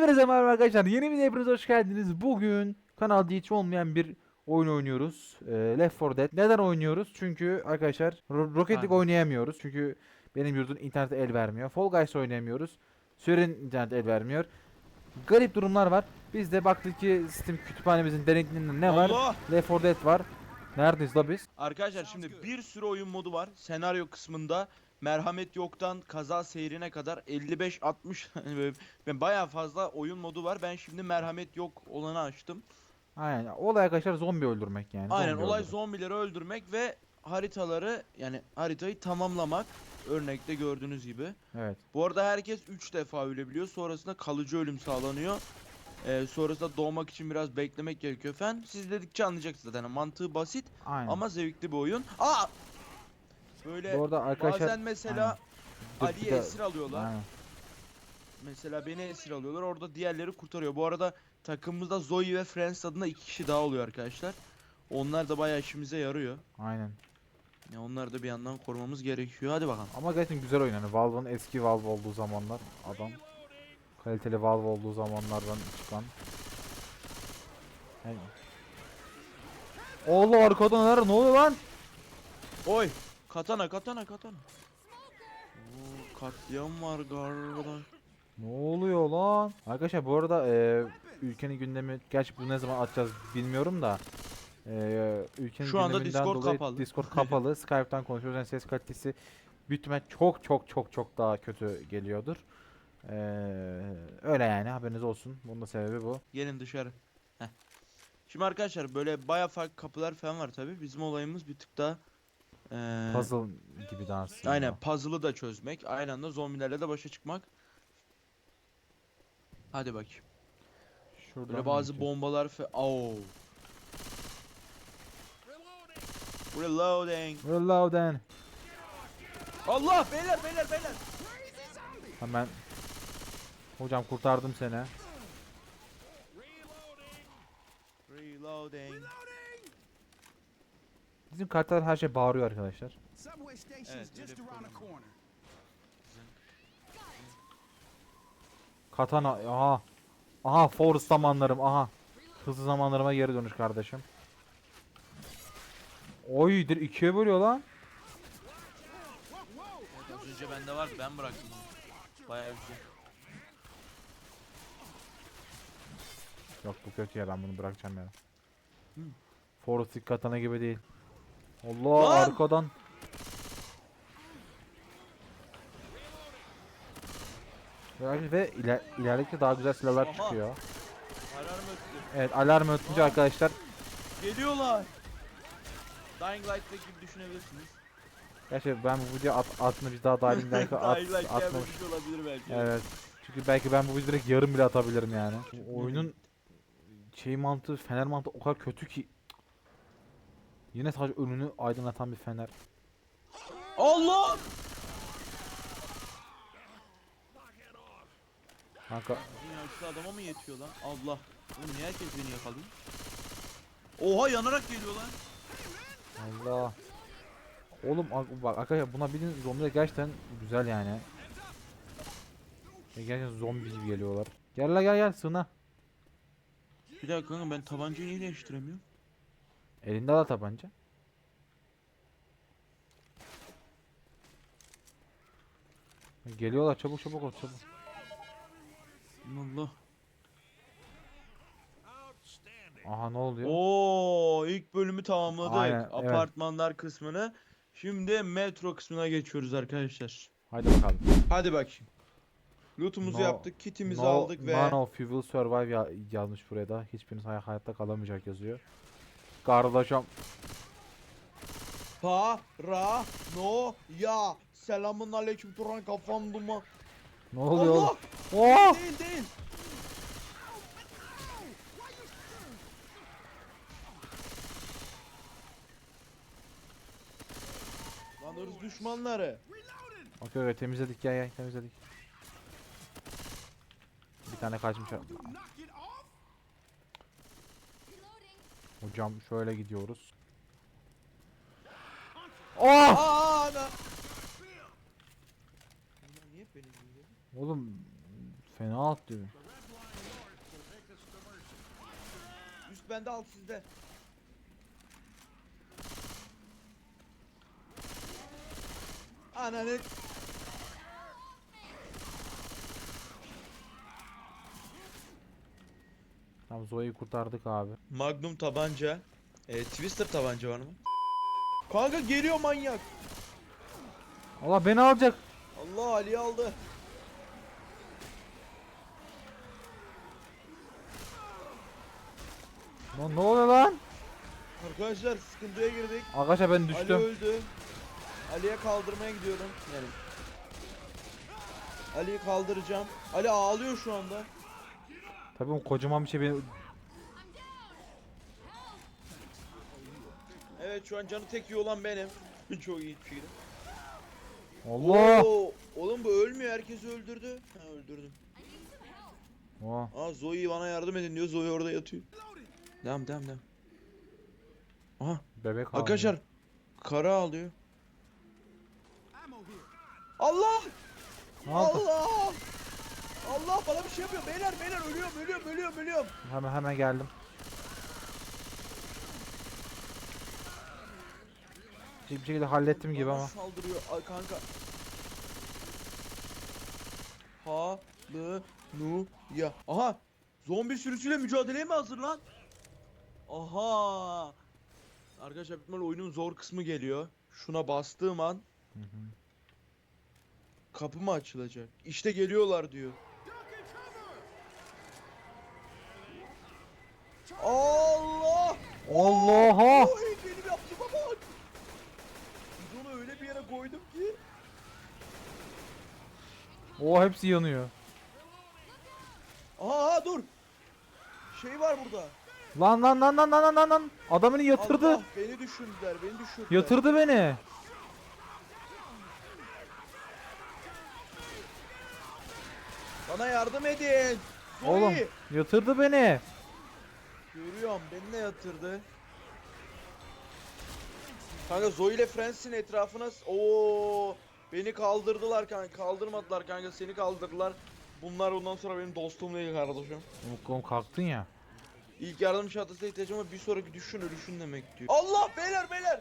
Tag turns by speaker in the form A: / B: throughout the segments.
A: Hepinize merhaba arkadaşlar. Yeni bir hepiniz hoş geldiniz. Bugün kanalda hiç olmayan bir oyun oynuyoruz. Ee, Left 4 Dead. Neden oynuyoruz? Çünkü arkadaşlar Ro- Rocket League oynayamıyoruz. Çünkü benim yurdun interneti el vermiyor. Fall Guys oynayamıyoruz. Süren internet el vermiyor. Garip durumlar var. Biz de baktık ki Steam kütüphanemizin derinliklerinde ne var?
B: Allah!
A: Left 4 Dead var. Neredeyiz la biz?
B: Arkadaşlar şimdi bir sürü oyun modu var. Senaryo kısmında merhamet yoktan kaza seyrine kadar 55 60 ben bayağı fazla oyun modu var. Ben şimdi merhamet yok olanı açtım.
A: Aynen. Olay arkadaşlar zombi öldürmek yani.
B: Aynen
A: zombi
B: olay
A: öldürmek.
B: zombileri öldürmek ve haritaları yani haritayı tamamlamak. Örnekte gördüğünüz gibi.
A: Evet.
B: Bu arada herkes 3 defa ölebiliyor. Sonrasında kalıcı ölüm sağlanıyor. Ee, sonrasında doğmak için biraz beklemek gerekiyor falan. Siz dedikçe anlayacaksınız zaten. Mantığı basit
A: Aynen.
B: ama zevkli bir oyun. Aa! Böyle
A: Bu arada arkadaşlar
B: Bazen mesela
A: Dur, bir
B: Ali'yi
A: de-
B: esir alıyorlar.
A: Aynen.
B: Mesela beni esir alıyorlar. Orada diğerleri kurtarıyor. Bu arada takımımızda Zoe ve Friends adında iki kişi daha oluyor arkadaşlar. Onlar da bayağı işimize yarıyor.
A: Aynen.
B: Ya onları da bir yandan korumamız gerekiyor. Hadi bakalım.
A: Ama gerçekten güzel oyun yani. Valve'ın eski Valve olduğu zamanlar adam kaliteli Valve olduğu zamanlardan çıkan. Yani... Allah arkadan neler ne oluyor lan?
B: Oy! Katana katana katana. Oo, katliam var galiba.
A: Ne oluyor lan? Arkadaşlar bu arada e, ülkenin gündemi gerçi bu ne zaman atacağız bilmiyorum da e, ülkenin
B: Şu anda
A: gündeminden
B: Discord
A: dolayı
B: kapalı.
A: Discord kapalı. Skype'tan konuşuyoruz. Yani ses kalitesi büyük ihtimal çok çok çok çok daha kötü geliyordur. E, öyle yani haberiniz olsun. Bunun da sebebi bu.
B: Gelin dışarı. Heh. Şimdi arkadaşlar böyle bayağı farklı kapılar falan var tabi. Bizim olayımız bir tık daha eee,
A: Puzzle gibi de aslında.
B: Aynen puzzle'ı da çözmek. Aynı anda zombilerle de başa çıkmak. Hadi bakayım.
A: Şuradan
B: Böyle bazı
A: gideceğiz?
B: bombalar fe... Oo. Reloading.
A: Reloading.
B: Allah beyler beyler beyler.
A: Hemen. Hocam kurtardım seni.
B: Reloading.
A: Bizim kartlar her şey bağırıyor arkadaşlar.
B: Evet, öyle bir problem.
A: Katana aha. Aha Force zamanlarım aha. Hızlı zamanlarıma geri dönüş kardeşim. Oy dir ikiye bölüyor lan.
B: Evet, az önce bende vardı ben bıraktım onu. Bayağı güzel.
A: Yok bu kötü ya ben bunu bırakacağım ya. Force katana gibi değil. Allah
B: Lan!
A: arkadan. Ve- Ve iler, ilerledikçe daha güzel silahlar
B: Aha.
A: çıkıyor.
B: Alarm öttü.
A: Evet alarm ötünce
B: Aa.
A: arkadaşlar
B: Geliyorlar. Dying Light'ta gibi düşünebilirsiniz.
A: Gerçi ben bu video at, aslında biz daha Dying Light'ı at,
B: Dying Light
A: atmamış.
B: gelmemiş olabilir belki.
A: Evet. Çünkü belki ben bu videoyu direkt yarım bile atabilirim yani. Bu oyunun şey mantığı, fener mantığı o kadar kötü ki. Yine sadece önünü aydınlatan bir fener.
B: Allah!
A: Kanka
B: Dünya şu adama mı yetiyor lan? Allah. Oğlum niye herkes beni yakalıyor? Oha yanarak geliyor lan.
A: Allah. Oğlum bak arkadaşlar buna bilin zombiler gerçekten güzel yani. Ve gerçekten zombi gibi geliyorlar. Gel la gel gel sığına.
B: Bir dakika kanka ben tabancayı niye değiştiremiyorum?
A: Elinde al tabanca. Geliyorlar çabuk çabuk ol çabuk.
B: Allah.
A: Aha ne oluyor?
B: Oo ilk bölümü tamamladık.
A: Aynen, evet.
B: Apartmanlar kısmını. Şimdi metro kısmına geçiyoruz arkadaşlar.
A: Haydi bakalım.
B: Hadi bakayım. Lootumuzu
A: No-
B: yaptık, kitimizi
A: No-
B: aldık ve
A: None of you will survive ya- yazmış buraya da. Hiçbiriniz hay- hayatta kalamayacak yazıyor. Kardeşim.
B: para no ya. Selamun aleyküm Turan kafam duman.
A: Ne oluyor?
B: Allah!
A: Oh!
B: Değil değil. Lan hırs düşmanları.
A: Okey okey temizledik gel gel temizledik. Bir tane kaçmış. Hocam şöyle gidiyoruz. Oh!
B: Aa ana.
A: Oğlum fena atlıyor.
B: Üst bende alt sizde. Ananı
A: Tamam Zoe'yi kurtardık abi.
B: Magnum tabanca. E, Twister tabanca var mı? Kanka geliyor manyak.
A: Allah beni alacak.
B: Allah Ali aldı.
A: Lan ne oluyor lan?
B: Arkadaşlar sıkıntıya girdik.
A: Arkadaşlar ben
B: Ali
A: düştüm.
B: öldü. Ali'ye kaldırmaya gidiyorum. Yani. Ali'yi kaldıracağım. Ali ağlıyor şu anda.
A: Tabii o kocaman bir şey beni...
B: Evet şu an canı tek iyi olan benim. Çok iyi bir şekilde.
A: Allah!
B: Oo, oğlum bu ölmüyor. Herkesi öldürdü. Ha öldürdüm.
A: Oha.
B: Aa Zoe bana yardım edin diyor. Zoe orada yatıyor. Devam devam devam. Aha
A: Bebek ağlıyor.
B: arkadaşlar. Kara
C: here.
B: Allah!
A: Ne?
B: Allah! Allah bana bir şey yapıyor. Beyler beyler ölüyorum ölüyorum ölüyorum ölüyorum.
A: Hemen hemen geldim. Bir şekilde hallettim gibi
B: Bana
A: ama.
B: saldırıyor ay kanka. Halı nu ya. Aha! Zombi sürüsüyle mücadeleye mi hazır lan? Aha! Arkadaşlar büyük ihtimalle oyunun zor kısmı geliyor. Şuna bastığım an
A: Hı hı.
B: kapı mı açılacak? İşte geliyorlar diyor. Allah!
A: Allah'a!
B: Oy benim yaptığıma bak! Biz onu öyle bir yere koydum ki.
A: O hepsi yanıyor.
B: Aha, dur! Şey var burada.
A: Lan lan lan lan lan lan lan. Adamını yatırdı.
B: Allah beni düşürdüler, beni düşürdüler.
A: Yatırdı beni.
B: Bana yardım edin.
A: Oğlum yatırdı beni.
B: Görüyorum, beni de yatırdı. Kanka Zoe ile Francis'in etrafına... Oo, beni kaldırdılar kanka, kaldırmadılar kanka, seni kaldırdılar. Bunlar ondan sonra benim dostum değil kardeşim.
A: Oğlum kalktın ya.
B: İlk yardım çantasına ihtiyacım var, bir sonraki düşün ölüşün demek diyor. Allah beyler beyler!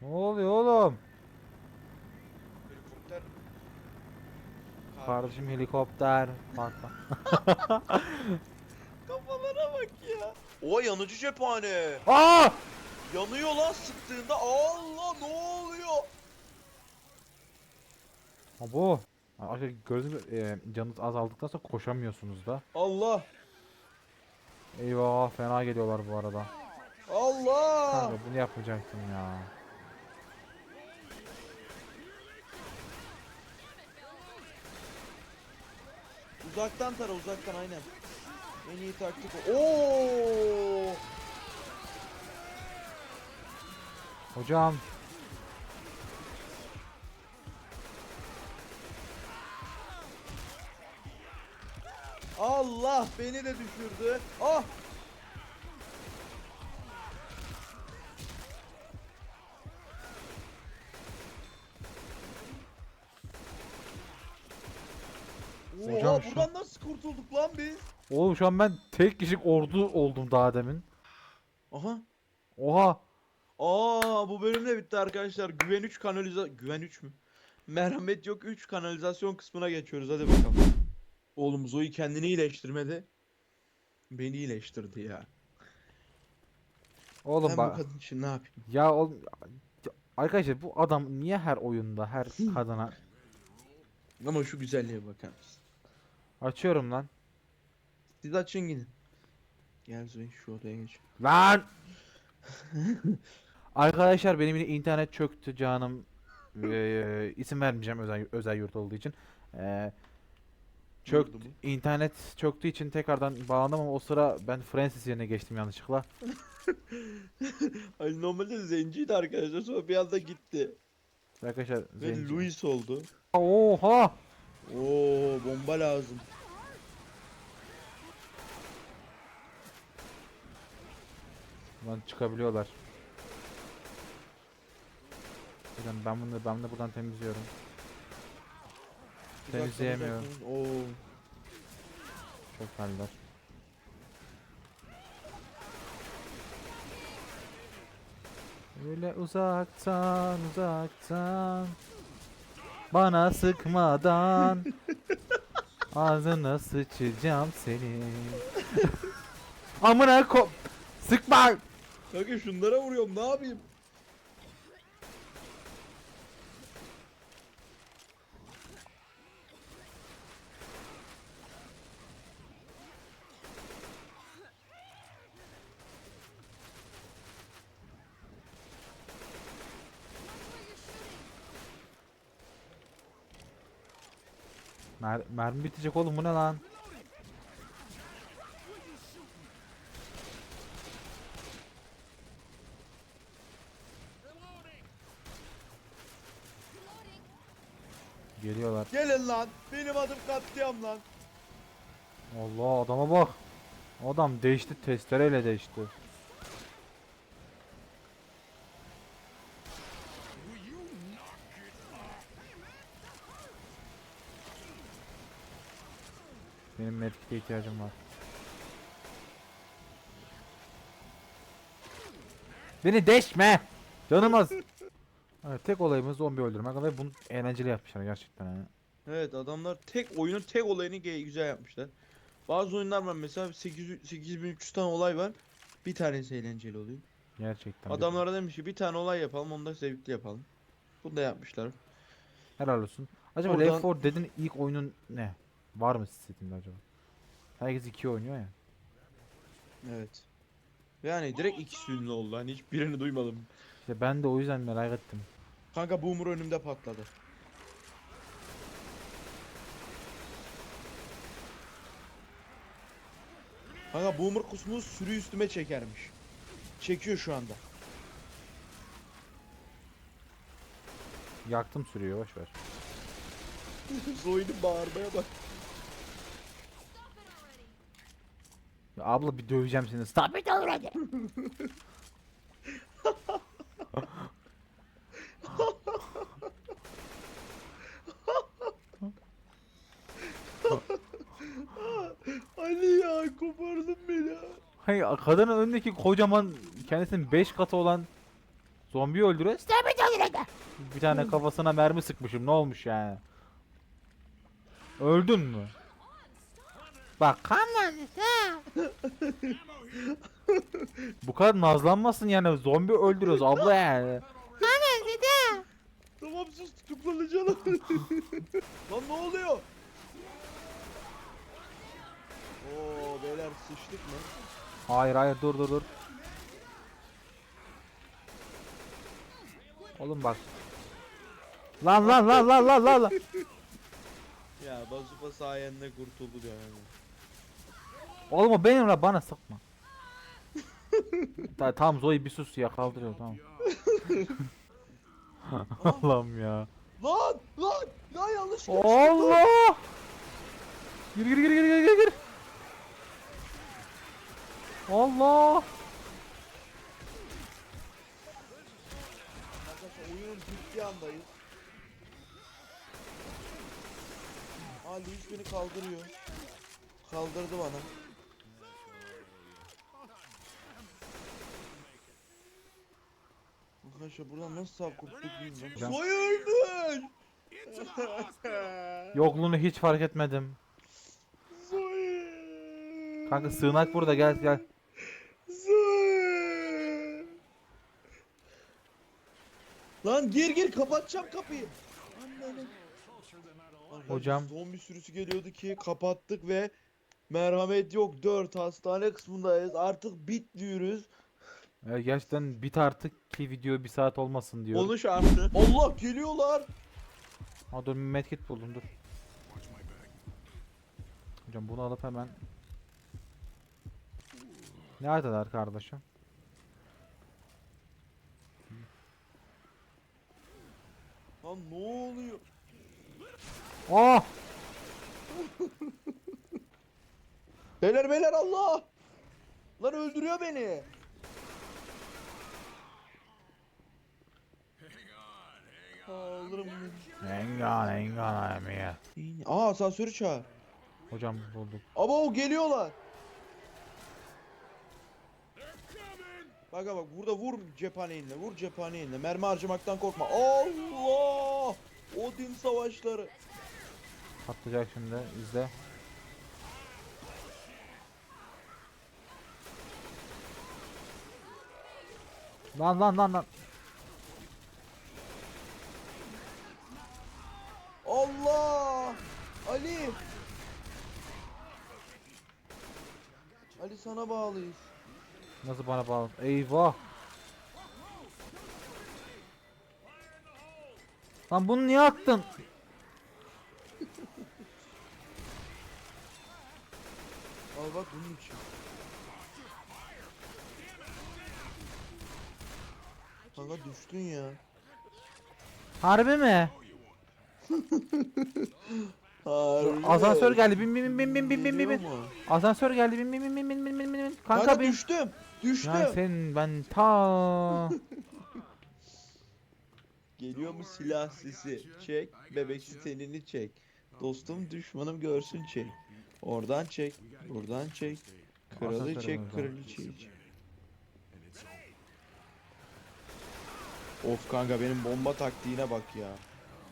A: Ne oluyor oğlum?
B: Helikopter.
A: Kardeşim helikopter. Bak bak.
B: Bak ya. O yanıcı cephane.
A: Aa!
B: Yanıyor lan sıktığında. Allah ne oluyor?
A: Ha bu. Arkadaşlar gördüğünüz gibi e, canınız azaldıktan sonra koşamıyorsunuz da.
B: Allah.
A: Eyvah fena geliyorlar bu arada.
B: Allah.
A: Kanka bunu yapmayacaktım ya.
B: Uzaktan tara uzaktan aynen. En iyi taktik o. Oo!
A: Hocam.
B: Allah beni de düşürdü. Ah! Oha
A: Hocam şu-
B: buradan nasıl kurtulduk lan biz?
A: Oğlum şu an ben tek kişilik ordu oldum daha demin.
B: Aha.
A: Oha.
B: Aa bu bölüm de bitti arkadaşlar. Güven 3 kanaliza... Güven 3 mü? Merhamet yok 3 kanalizasyon kısmına geçiyoruz hadi bakalım. Oğlum Zoe kendini iyileştirmedi. Beni iyileştirdi ya.
A: Oğlum
B: ben
A: bak.
B: bu kadın için ne yapayım?
A: Ya oğlum. Arkadaşlar bu adam niye her oyunda her kadına
B: Ama şu güzelliğe bakar mısın?
A: açıyorum lan.
B: Siz açın gidin. Gel Zoe şu odaya geç.
A: Lan! Arkadaşlar benim yine internet çöktü canım. Ee, isim vermeyeceğim özel özel yurt olduğu için. Ee, çök
B: oldu
A: internet çöktüğü için tekrardan bağlandım ama o sıra ben Francis yerine geçtim yanlışlıkla.
B: Ay normalde zenciydi arkadaşlar sonra bir anda gitti.
A: Arkadaşlar
B: Ve
A: zenci-
B: Louis oldu.
A: Oha!
B: Oo bomba lazım.
A: Lan çıkabiliyorlar. Bakın ben bunu ben de buradan temizliyorum.
B: Uzaktan,
A: Temizleyemiyorum.
B: Oo.
A: Çok haller. Öyle uzaktan uzaktan Bana sıkmadan Ağzına sıçacağım seni Amına ko Sıkma
B: Kanka şunlara vuruyorum ne yapayım?
A: Mer mermi bitecek oğlum bu ne lan Geliyorlar
B: Gelin lan. Benim adım katliam lan.
A: Allah adama bak Adam değişti testereyle değişti Benim medkit'e ihtiyacım var. Beni deşme! Canım az. Evet, tek olayımız zombi öldürmek ve bunu eğlenceli yapmışlar gerçekten yani.
B: Evet adamlar tek oyunun tek olayını güzel yapmışlar. Bazı oyunlar var mesela 800 8300 tane olay var. Bir tanesi eğlenceli oluyor.
A: Gerçekten.
B: Adamlara demiş ki bir tane olay yapalım onu da zevkli yapalım. Bunu da yapmışlar.
A: Helal olsun. Acaba
B: Oradan-
A: Left 4 Dead'in ilk oyunun ne? Var mı Steam'de acaba? Herkes 2 oynuyor ya.
B: Evet. Yani direkt ikisi ünlü oldu. Hani hiçbirini duymadım.
A: İşte ben de o yüzden merak ettim.
B: Kanka Boomer önümde patladı. Kanka Boomer kusmuğu sürü üstüme çekermiş. Çekiyor şu anda.
A: Yaktım sürüyor boş ver.
B: Zoe'nin bağırmaya bak.
A: Ya abla bir döveceğim seni. Stop it already.
B: Ali ya kopardın beni.
A: Hayır kadının önündeki kocaman kendisinin 5 katı olan zombi öldürüyor. Bir tane kafasına mermi sıkmışım. Ne olmuş yani? Öldün mü? Bak Bu kadar nazlanmasın yani zombi öldürüyoruz abla yani.
B: Tamam sus tutuklanacağım. Lan ne oluyor? Oo beyler sıçtık mı?
A: Hayır hayır dur dur dur. Oğlum bak. Lan lan lan lan lan lan. lan.
B: Ya bazuka sayende kurtuldu yani.
A: Oğlum o benim la bana sıkma. Ta tamam Zoe bir sus ya kaldırıyor tamam. Allah'ım ya.
B: Lan lan ya yanlış
A: Allah! Gir gir gir gir gir gir. Allah!
B: Arkadaşlar oyunun ciddi andayız. Aa Luis beni kaldırıyor. Kaldırdı bana. Arkadaşlar buradan nasıl sağ kurtulduk bilmiyorum. Soyuldun!
A: Yokluğunu hiç fark etmedim. Kanka sığınak burada gel gel.
B: Lan gir gir kapatacağım kapıyı. Arkadaşlar,
A: Hocam.
B: Zombi sürüsü geliyordu ki kapattık ve merhamet yok 4 hastane kısmındayız artık bit diyoruz.
A: Evet, gerçekten bit artık ki video bir saat olmasın diyor.
B: Konuş artık. Allah geliyorlar.
A: Ha dur medkit buldum dur. Hocam bunu alıp hemen Neredeler kardeşim?
B: Lan ne oluyor?
A: Oh!
B: Beyler beyler Allah! Lan öldürüyor beni. Alırım.
A: Engan engan I'm here.
B: Aa asansörü çağır.
A: Hocam bulduk.
B: Ama o geliyorlar. Bak bak burada vur cephaneyle vur cephaneyle mermi harcamaktan korkma. Allah! Savaşları.
A: Patlayacak şimdi izle. Lan lan lan lan.
B: Allah! Ali! Ali sana bağlıyız.
A: Nasıl bana bağlı? Eyvah. Lan bunu niye attın?
B: Al bak bunun için. Kanka düştün ya.
A: Harbi mi?
B: Harbi.
A: Asansör geldi. Bin bin bin bin bin bin bin bin.
B: Geliyor?
A: Asansör geldi. Bin bin bin bin bin bin bin bin.
B: Kanka,
A: Kanka
B: düştüm. Düştüm.
A: Ya sen ben ta
B: Geliyor mu silah sesi? Çek. Bebeksi tenini çek. Dostum düşmanım görsün çek. Oradan çek. Buradan çek. Kralı çek. Kraliçeyi çek. Of kanka benim bomba taktiğine bak ya.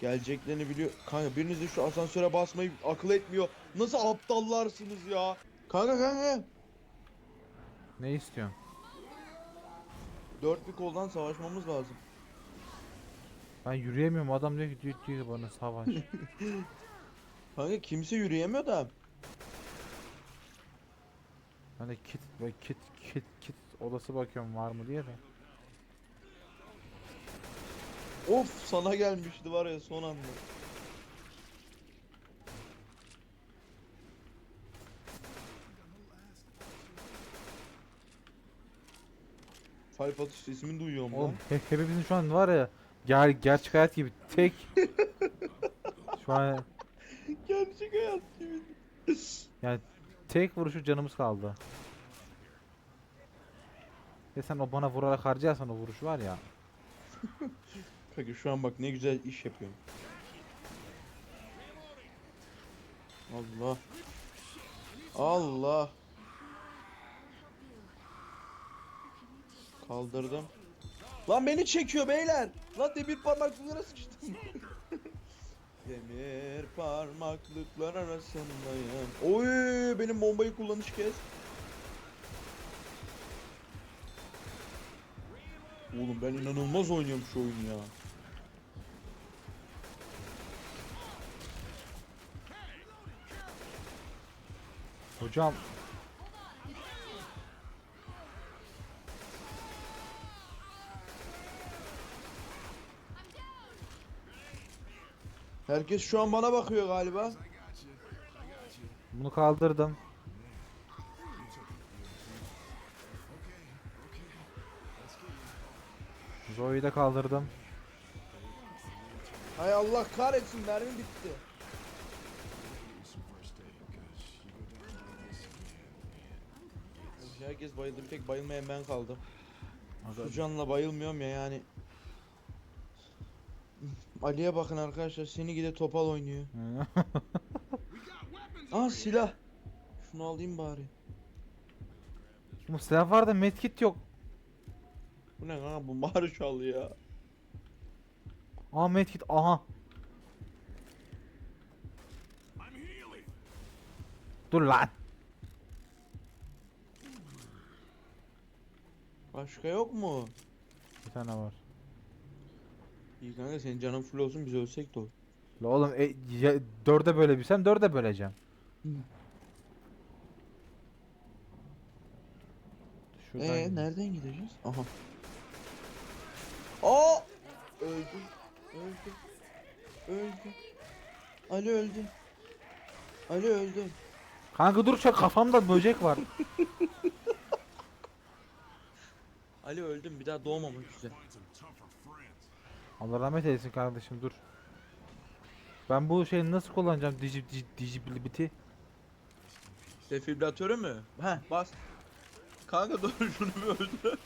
B: Geleceklerini biliyor. Kanka biriniz de şu asansöre basmayı akıl etmiyor. Nasıl aptallarsınız ya? Kanka kanka.
A: Ne istiyorsun?
B: Dört bir koldan savaşmamız lazım.
A: Ben yürüyemiyorum. Adam diyor ki diyor, diyor bana savaş.
B: Kanka kimse yürüyemiyor da.
A: Ben de kit ve kit kit kit odası bakıyorum var mı diye de.
B: Of sana gelmişti var ya son anda. Falfatış ismini duyuyorum lan.
A: Oğlum he- hepimizin şu an var ya ger gerçek hayat gibi tek şu an
B: Gerçek hayat gibi.
A: yani tek vuruşu canımız kaldı. Ve sen o bana vurarak harcarsan o vuruş var ya.
B: Kanka şu an bak ne güzel iş yapıyorum. Allah. Allah. Kaldırdım. Lan beni çekiyor beyler. Lan demir parmaklıklara sıçtım. demir parmaklıklar arasındayım. Oy benim bombayı kullanış kes. Oğlum ben inanılmaz oynuyorum şu oyunu ya.
A: Hocam
B: Herkes şu an bana bakıyor galiba.
A: bunu kaldırdım. Zoe'yi de kaldırdım.
B: Hay Allah kahretsin mermi bitti. Herkes bayıldı bir tek bayılmayan ben kaldım. Şu canla bayılmıyorum ya yani. Ali'ye bakın arkadaşlar seni gide topal oynuyor. Aa silah. Şunu alayım bari.
A: Bu silah var da medkit yok.
B: Bu ne kanka bu Marshall ya.
A: Aa medkit aha. Dur lan.
B: Başka yok mu?
A: Bir tane var.
B: İyi kanka senin canın full olsun biz ölsek de olur.
A: La oğlum e, ya, dörde bölebilsem dörde böleceğim. Şuradan
B: Ee
A: gidelim.
B: nereden gideceğiz? Aha. Aa! Öldü. Öldü. Öldü. Ali öldü. Ali öldü.
A: Kanka dur çak kafamda böcek var.
B: Ali öldüm bir daha doğmamak üzere.
A: Allah rahmet eylesin kardeşim dur. Ben bu şeyi nasıl kullanacağım digi digi digibility?
B: Defibrilatörü mü? Heh bas. Kanka dur şunu bir öldür.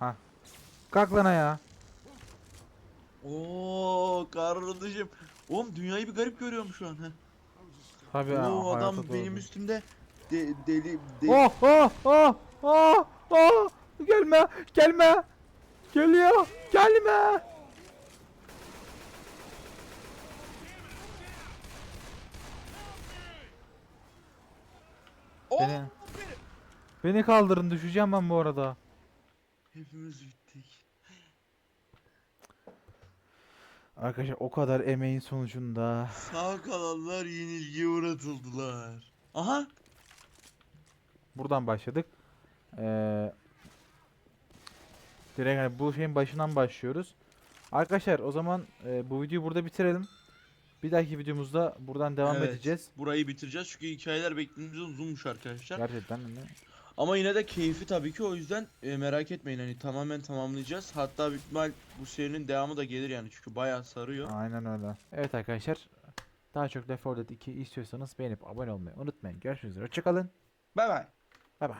A: Kalk lan ya.
B: Oo kardeşim. Oğlum dünyayı bir garip görüyorum şu an. Heh.
A: Tabii ya,
B: Oo adam benim
A: doğru.
B: üstümde de, deli, deli
A: Oh oh oh oh oh gelme gelme geliyor gelme
B: Oh!
A: beni beni kaldırın düşeceğim ben bu arada
B: Hepimiz bittik.
A: arkadaşlar o kadar emeğin sonucunda
B: Sağ kalanlar yenilgiye uğratıldılar. Aha!
A: buradan başladık ee, direkt hani bu şeyin başından başlıyoruz arkadaşlar o zaman e, bu videoyu burada bitirelim bir dahaki videomuzda buradan devam
B: Evet,
A: edeceğiz
B: Burayı bitireceğiz çünkü hikayeler beklediğimizden uzunmuş arkadaşlar.
A: gerçekten hani
B: Ama yine de keyifli tabii ki o yüzden e, merak etmeyin hani tamamen tamamlayacağız. Hatta büyük ihtimal bu serinin devamı da gelir yani çünkü bayağı sarıyor.
A: Aynen öyle. Evet arkadaşlar. Daha çok Left 4 Dead 2 istiyorsanız beğenip abone olmayı unutmayın. Görüşmek üzere. Hoşçakalın.
B: Bay bay.
A: Bay bay.